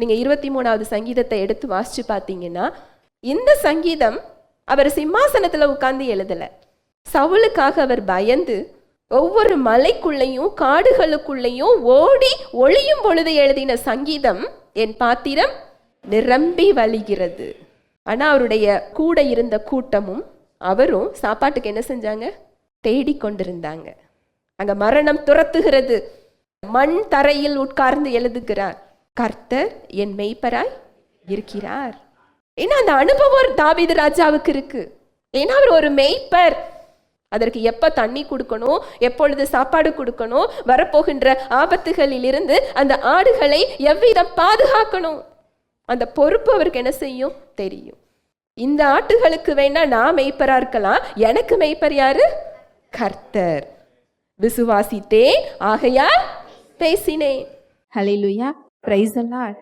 நீங்க இருபத்தி மூணாவது சங்கீதத்தை எடுத்து வாசிச்சு பார்த்தீங்கன்னா இந்த சங்கீதம் அவர் சிம்மாசனத்துல உட்கார்ந்து எழுதல. சவுலுக்காக அவர் பயந்து ஒவ்வொரு மலைக்குள்ளேயும் காடுகளுக்குள்ளேயும் ஓடி ஒளியும் பொழுது எழுதின சங்கீதம் என் பாத்திரம் நிரம்பி வழிகிறது. ஆனா அவருடைய கூட இருந்த கூட்டமும் அவரும் சாப்பாட்டுக்கு என்ன செஞ்சாங்க? தேடிக் கொண்டிருந்தாங்க. அங்க மரணம் துரத்துகிறது. மண் தரையில் உட்கார்ந்து எழுதுகிறார். கர்த்தர் என் மெய்ப்பராய் இருக்கிறார். ஏன்னா அந்த அனுபவம் தாவீது ராஜாவுக்கு இருக்கு. ஏன்னா அவர் ஒரு மெய்ப்பர். அதற்கு எப்போ தண்ணி கொடுக்கணும் எப்பொழுது சாப்பாடு கொடுக்கணும் வரப்போகின்ற ஆபத்துகளில் இருந்து அந்த ஆடுகளை எவ்விதம் பாதுகாக்கணும்? அந்த பொறுப்பு அவருக்கு என்ன செய்யும்? தெரியும். இந்த ஆட்டுகளுக்கு வேணா நான் மெய்ப்பரா இருக்கலாம் எனக்கு மெய்ப்பர் யாரு? கர்த்தர். விசுவாசித்தேன் ஆகையால் பேசினேன். ஹalleluya. para isolar?